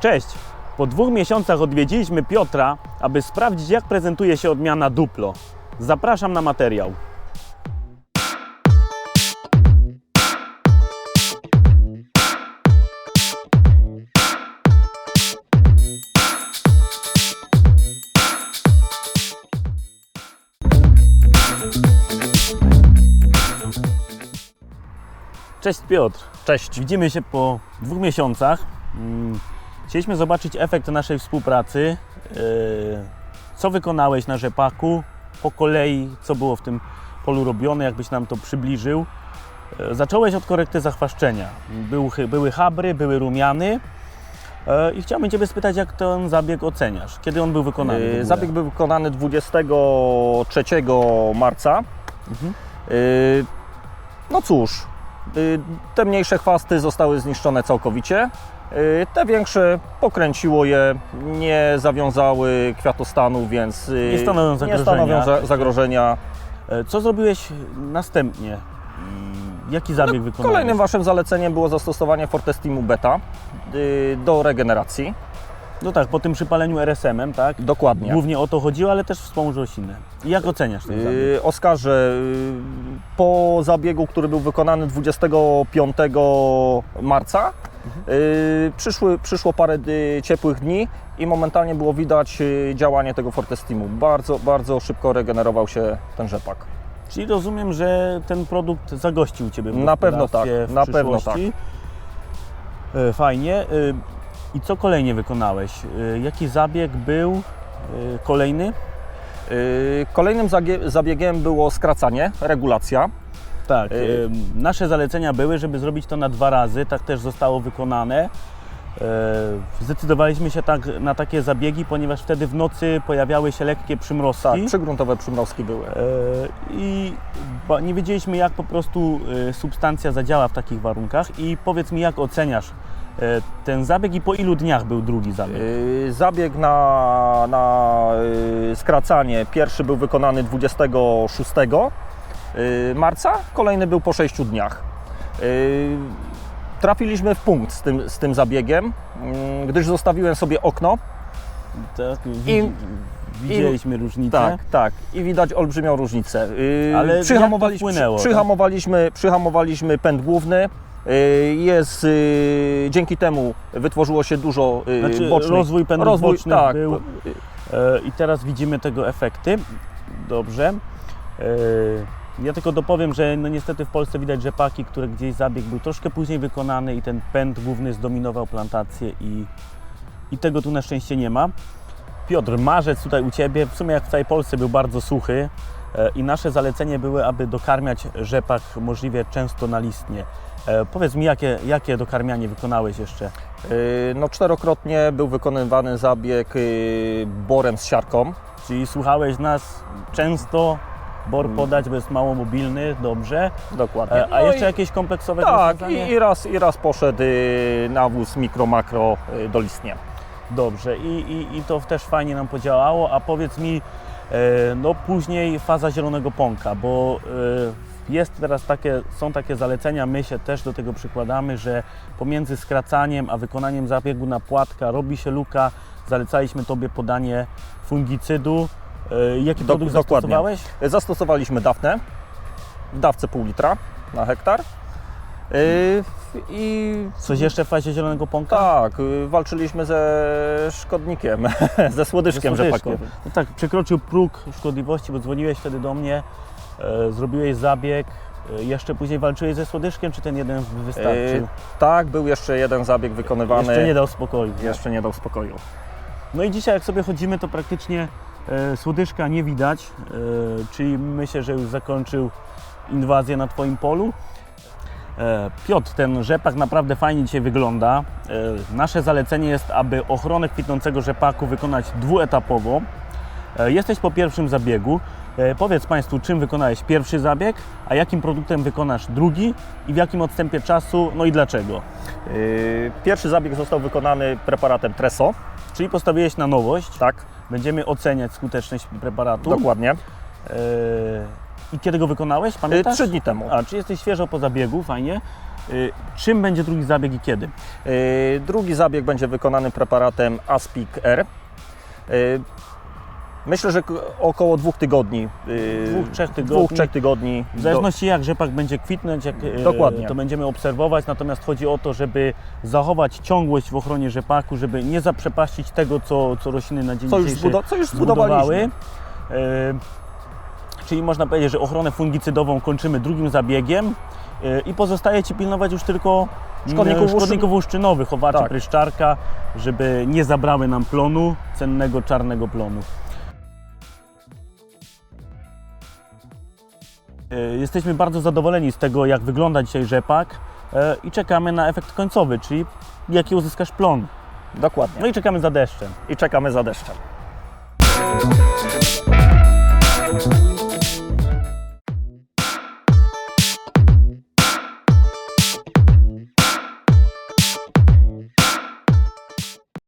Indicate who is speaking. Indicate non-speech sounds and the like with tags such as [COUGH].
Speaker 1: Cześć! Po dwóch miesiącach odwiedziliśmy Piotra, aby sprawdzić, jak prezentuje się odmiana Duplo. Zapraszam na materiał. Cześć Piotr.
Speaker 2: Cześć.
Speaker 1: Widzimy się po dwóch miesiącach. Chcieliśmy zobaczyć efekt naszej współpracy. Yy, Co wykonałeś na rzepaku po kolei, co było w tym polu robione, jakbyś nam to przybliżył. Yy, Zacząłeś od korekty zachwaszczenia. Był, były habry, były rumiany. Yy, I chciałbym Ciebie spytać, jak ten zabieg oceniasz? Kiedy on był wykonany?
Speaker 2: Zabieg był wykonany 23 marca.
Speaker 1: Mhm.
Speaker 2: No cóż, te mniejsze chwasty zostały zniszczone całkowicie. Yy, Te większe pokręciło je, nie zawiązały kwiatostanu, więc yy,
Speaker 1: Nie stanowią
Speaker 2: nie
Speaker 1: zagrożenia.
Speaker 2: stanowią za- zagrożenia.
Speaker 1: Yy, Co zrobiłeś następnie? Jaki zabieg wykonałeś?
Speaker 2: No, Kolejnym Waszym zaleceniem było zastosowanie Fortestimu Beta do regeneracji.
Speaker 1: No tak, po tym przypaleniu RSM-em, tak?
Speaker 2: Dokładnie.
Speaker 1: Głównie o to chodziło, ale też wspomóż roślinę. I jak oceniasz ten zabieg?
Speaker 2: Yy, Oskarze, yy, po zabiegu, który był wykonany 25 marca, yy, przyszły, przyszło parę yy, ciepłych dni i momentalnie było widać yy, działanie tego Fortestimu. Bardzo, bardzo szybko regenerował się ten rzepak.
Speaker 1: Czyli rozumiem, że ten produkt zagościł Ciebie w
Speaker 2: Na pewno tak,
Speaker 1: w
Speaker 2: na pewno
Speaker 1: przyszłości. E, Fajnie. I co kolejnie wykonałeś? E, Jaki zabieg był e, kolejny?
Speaker 2: Yy, Kolejnym zabiegiem było skracanie, regulacja.
Speaker 1: Tak, nasze zalecenia były, żeby zrobić to na dwa razy, tak też zostało wykonane. Zdecydowaliśmy się tak na takie zabiegi, ponieważ wtedy w nocy pojawiały się lekkie przymrozki.
Speaker 2: Tak, przygruntowe przymrozki były.
Speaker 1: I nie wiedzieliśmy, jak po prostu substancja zadziała w takich warunkach. I powiedz mi, jak oceniasz ten zabieg i po ilu dniach był drugi zabieg?
Speaker 2: Yy, Zabieg na, na yy, skracanie pierwszy był wykonany 26 yy, marca, kolejny był po 6 dniach. Trafiliśmy w punkt z tym, z tym zabiegiem, yy, gdyż zostawiłem sobie okno.
Speaker 1: Tak, widzi, widzieliśmy różnicę.
Speaker 2: Tak, tak. I widać olbrzymią różnicę.
Speaker 1: Ale jak to
Speaker 2: przyhamowaliśmy,
Speaker 1: tak?
Speaker 2: przyhamowaliśmy, przyhamowaliśmy pęd główny. Yy, Jest, yy, dzięki temu wytworzyło się dużo yy,
Speaker 1: Znaczy,
Speaker 2: bocznych.
Speaker 1: rozwój pędów
Speaker 2: rozwój,
Speaker 1: bocznych
Speaker 2: tak,
Speaker 1: był. I teraz widzimy tego efekty. Dobrze. Ja tylko dopowiem, że no niestety w Polsce widać rzepaki, które gdzieś zabieg był troszkę później wykonany i ten pęd główny zdominował plantację i, i tego tu na szczęście nie ma. Piotr, marzec tutaj u Ciebie, w sumie jak w całej Polsce był bardzo suchy i nasze zalecenie były, aby dokarmiać rzepak możliwie często na listnie. E, Powiedz mi, jakie, jakie dokarmianie wykonałeś jeszcze?
Speaker 2: Yy, No, czterokrotnie był wykonywany zabieg yy, borem z siarką.
Speaker 1: Czyli słuchałeś nas często, bor podać, bo jest mało mobilny, dobrze.
Speaker 2: Dokładnie.
Speaker 1: E, A
Speaker 2: No
Speaker 1: jeszcze
Speaker 2: i,
Speaker 1: jakieś kompleksowe
Speaker 2: Tak, i, i, raz, i raz poszedł nawóz mikro-makro dolistnie.
Speaker 1: Dobrze, I, i, i to też fajnie nam podziałało. A powiedz mi, e, no później faza zielonego pąka, bo e, jest teraz takie, są takie zalecenia, my się też do tego przykładamy, że pomiędzy skracaniem a wykonaniem zabiegu na płatka robi się luka. Zalecaliśmy Tobie podanie fungicydu. E, Jaki
Speaker 2: Dok-
Speaker 1: produkt
Speaker 2: dokładnie.
Speaker 1: zastosowałeś?
Speaker 2: Yy, Zastosowaliśmy dafnę w dawce pół litra na hektar. Yy, I
Speaker 1: Coś jeszcze w fazie zielonego pąka?
Speaker 2: tak, walczyliśmy ze szkodnikiem, [LAUGHS] ze
Speaker 1: słodyczką.
Speaker 2: rzepakowym.
Speaker 1: No tak, przekroczył próg szkodliwości, bo dzwoniłeś wtedy do mnie, e, zrobiłeś zabieg, e, jeszcze później walczyłeś ze słodyczkiem, czy ten jeden wystarczył?
Speaker 2: Yy, tak, był jeszcze jeden zabieg wykonywany.
Speaker 1: jeszcze nie dał spokoju.
Speaker 2: jeszcze nie dał spokoju.
Speaker 1: No i dzisiaj jak sobie chodzimy, to praktycznie e, słodyżka nie widać, e, czyli myślę, że już zakończył inwazję na Twoim polu. E, Piotr, ten rzepak naprawdę fajnie dzisiaj wygląda. E, Nasze zalecenie jest, aby ochronę kwitnącego rzepaku wykonać dwuetapowo. E, Jesteś po pierwszym zabiegu. E, Powiedz Państwu, czym wykonałeś pierwszy zabieg, a jakim produktem wykonasz drugi i w jakim odstępie czasu, no i dlaczego.
Speaker 2: Yy, Pierwszy zabieg został wykonany preparatem Treso.
Speaker 1: Czyli postawiłeś na nowość.
Speaker 2: Tak,
Speaker 1: Będziemy oceniać skuteczność preparatu.
Speaker 2: dokładnie.
Speaker 1: E, I kiedy go wykonałeś? Pamiętasz?
Speaker 2: Trzy dni temu.
Speaker 1: A, czy jesteś świeżo po zabiegu, fajnie. Czym będzie drugi zabieg i kiedy?
Speaker 2: Drugi zabieg będzie wykonany preparatem Aspic R. Y, Myślę, że około dwóch tygodni. y,
Speaker 1: Dwóch, trzech tygodni.
Speaker 2: Dwóch, trzech tygodni.
Speaker 1: W zależności jak rzepak będzie kwitnąć, jak, e,
Speaker 2: Dokładnie.
Speaker 1: to będziemy obserwować, natomiast chodzi o to, żeby zachować ciągłość w ochronie rzepaku, żeby nie zaprzepaścić tego, co, co rośliny na dzień
Speaker 2: co, już
Speaker 1: dzisiejszy
Speaker 2: zbudo- co już
Speaker 1: zbudowały. E, czyli można powiedzieć, że ochronę fungicydową kończymy drugim zabiegiem i pozostaje Ci pilnować już tylko
Speaker 2: Szkodników
Speaker 1: e, szkodników łuszczynowych, owaczy,
Speaker 2: Tak.
Speaker 1: pryszczarka, żeby nie zabrały nam plonu, cennego czarnego plonu. Jesteśmy bardzo zadowoleni z tego, jak wygląda dzisiaj rzepak e, i czekamy na efekt końcowy, czyli jaki uzyskasz plon.
Speaker 2: Dokładnie.
Speaker 1: No i czekamy za deszczem.
Speaker 2: I czekamy za deszczem.